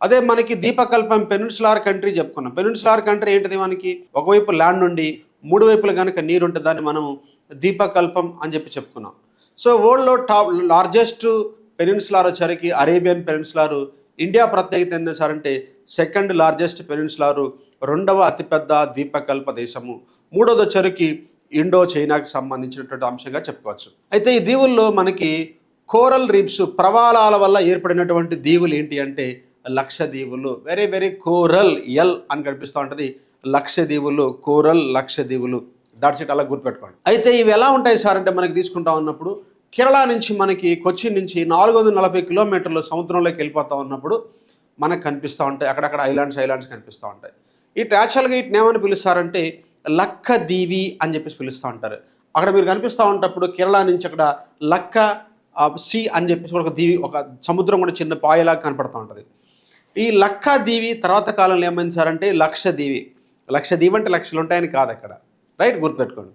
అదే మనకి దీపకల్పం పెనున్సులార్ కంట్రీ చెప్పుకున్నాం. పెనున్సులార్ కంట్రీ ఏంటిది మనకి? ఒకవైపు ల్యాండ్ నుండి మూడు వైపులు కనుక నీరు ఉంటుంది దాన్ని మనం దీపకల్పం అని చెప్పి చెప్పుకున్నాం. సో వరల్డ్లో టాప్ లార్జెస్ట్ పెనిన్సులార్ వచ్చరికి అరేబియన్ పెనిన్సులారు ఇండియా ప్రత్యేకత ఏంటి సార్ అంటే సెకండ్ లార్జెస్ట్ పెనిన్సులారు రెండవ అతిపెద్ద ద్వీపకల్ప దేశము. మూడోది వచ్చరికి ఇండో చైనాకి సంబంధించినటువంటి అంశంగా చెప్పుకోవచ్చు. అయితే ఈ దీవుల్లో మనకి కోరల్ రీప్స్ ప్రవాళాల వల్ల ఏర్పడినటువంటి దీవులు ఏంటి అంటే లక్ష దీవులు వెరీ వెరీ కోరల్ ఎల్ అని కనిపిస్తూ ఉంటుంది. లక్ష దీవులు కోరల్ లక్ష దీవులు దాట్స్ ఇట్ అలా గుర్తుపెట్టుకోండి. అయితే ఇవి ఎలా ఉంటాయి సార్ అంటే మనకి తీసుకుంటా ఉన్నప్పుడు కేరళ నుంచి మనకి కొచ్చిన్ నుంచి నాలుగు వందల నలభై కిలోమీటర్లు సముద్రంలోకి వెళ్ళిపోతా ఉన్నప్పుడు మనకు కనిపిస్తూ ఉంటాయి. అక్కడక్కడ ఐలాండ్స్ ఐలాండ్స్ కనిపిస్తూ ఉంటాయి. ఇటు యాక్చువల్గా వీటిని ఏమని పిలుస్తారంటే లక్క దీవి అని చెప్పేసి పిలుస్తూ ఉంటారు. అక్కడ మీరు కనిపిస్తూ ఉంటప్పుడు కేరళ నుంచి అక్కడ లక్క సి అని చెప్పేసి ఒక దీవి ఒక సముద్రం కూడా చిన్న పాయలాగా కనపడుతూ ఉంటుంది. ఈ లక్కాదీవి తర్వాత కాలంలో ఏమైంది సార్ అంటే లక్ష దీవి. లక్ష అంటే లక్షలు ఉంటాయని కాదు అక్కడ. రైట్? గుర్తుపెట్టుకోండి.